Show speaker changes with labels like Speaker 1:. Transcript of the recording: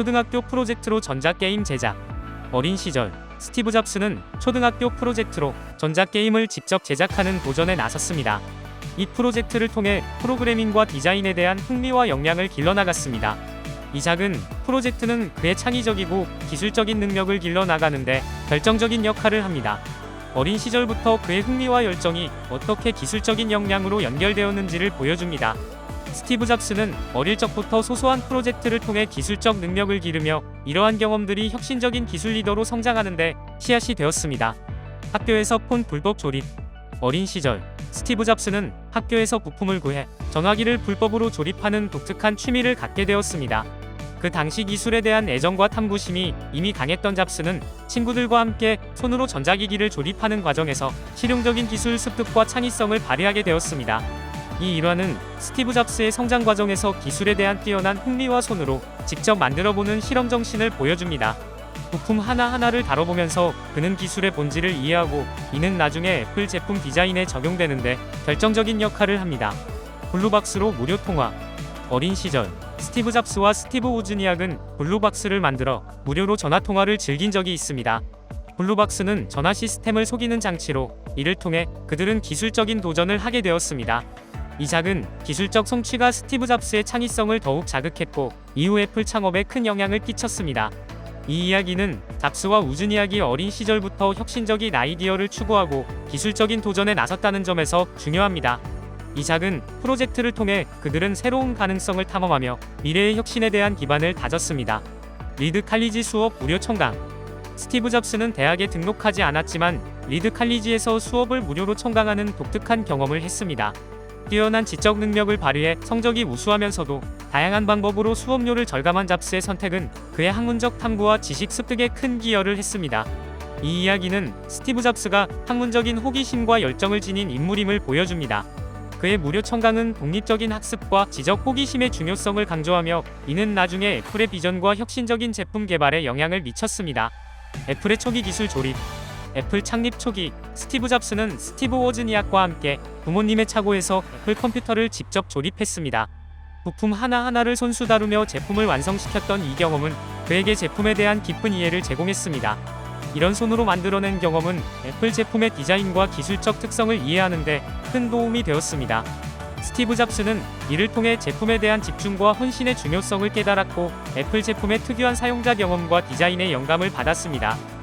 Speaker 1: 초등학교 프로젝트로 전자게임 제작. 어린 시절 스티브 잡스는 초등학교 프로젝트로 전자게임을 직접 제작하는 도전에 나섰습니다. 이 프로젝트를 통해 프로그래밍과 디자인에 대한 흥미와 역량을 길러나갔습니다. 이 작은 프로젝트는 그의 창의적이고 기술적인 능력을 길러나가는데 결정적인 역할을 합니다. 어린 시절부터 그의 흥미와 열정이 어떻게 기술적인 역량으로 연결되었는지를 보여줍니다. 스티브 잡스는 어릴 적부터 소소한 프로젝트를 통해 기술적 능력을 기르며 이러한 경험들이 혁신적인 기술 리더로 성장하는데 씨앗이 되었습니다. 학교에서 폰 불법 조립 어린 시절 스티브 잡스는 학교에서 부품을 구해 전화기를 불법으로 조립하는 독특한 취미를 갖게 되었습니다. 그 당시 기술에 대한 애정과 탐구심이 이미 강했던 잡스는 친구들과 함께 손으로 전자기기를 조립하는 과정에서 실용적인 기술 습득과 창의성을 발휘하게 되었습니다. 이 일화는 스티브 잡스의 성장 과정에서 기술에 대한 뛰어난 흥미와 손으로 직접 만들어보는 실험 정신을 보여줍니다. 부품 하나하나를 다뤄보면서 그는 기술의 본질을 이해하고 이는 나중에 애플 제품 디자인에 적용되는데 결정적인 역할을 합니다. 블루박스로 무료 통화 어린 시절 스티브 잡스와 스티브 우즈니악은 블루박스를 만들어 무료로 전화 통화를 즐긴 적이 있습니다. 블루박스는 전화 시스템을 속이는 장치로 이를 통해 그들은 기술적인 도전을 하게 되었습니다. 이 작은 기술적 성취가 스티브 잡스의 창의성을 더욱 자극했고 이후 애플 창업에 큰 영향을 끼쳤습니다. 이 이야기는 잡스와 우즈니악이 어린 시절부터 혁신적인 아이디어를 추구하고 기술적인 도전에 나섰다는 점에서 중요합니다. 이 작은 프로젝트를 통해 그들은 새로운 가능성을 탐험하며 미래의 혁신에 대한 기반을 다졌습니다. 리드 칼리지 수업 무료 청강 스티브 잡스는 대학에 등록하지 않았지만 리드 칼리지에서 수업을 무료로 청강하는 독특한 경험을 했습니다. 뛰어난 지적 능력을 발휘해 성적이 우수하면서도 다양한 방법으로 수업료를 절감한 잡스의 선택은 그의 학문적 탐구와 지식 습득에 큰 기여를 했습니다. 이 이야기는 스티브 잡스가 학문적인 호기심과 열정을 지닌 인물임을 보여줍니다. 그의 무료 청강은 독립적인 학습과 지적 호기심의 중요성을 강조하며 이는 나중에 애플의 비전과 혁신적인 제품 개발에 영향을 미쳤습니다. 애플의 초기 기술 조립 애플 창립 초기 스티브 잡스는 스티브 워즈니악과 함께 부모님의 차고에서 애플 컴퓨터를 직접 조립했습니다. 부품 하나하나를 손수 다루며 제품을 완성시켰던 이 경험은 그에게 제품에 대한 깊은 이해를 제공했습니다. 이런 손으로 만들어낸 경험은 애플 제품의 디자인과 기술적 특성을 이해하는데 큰 도움이 되었습니다. 스티브 잡스는 이를 통해 제품에 대한 집중과 헌신의 중요성을 깨달았고 애플 제품의 특유한 사용자 경험과 디자인의 영감을 받았습니다.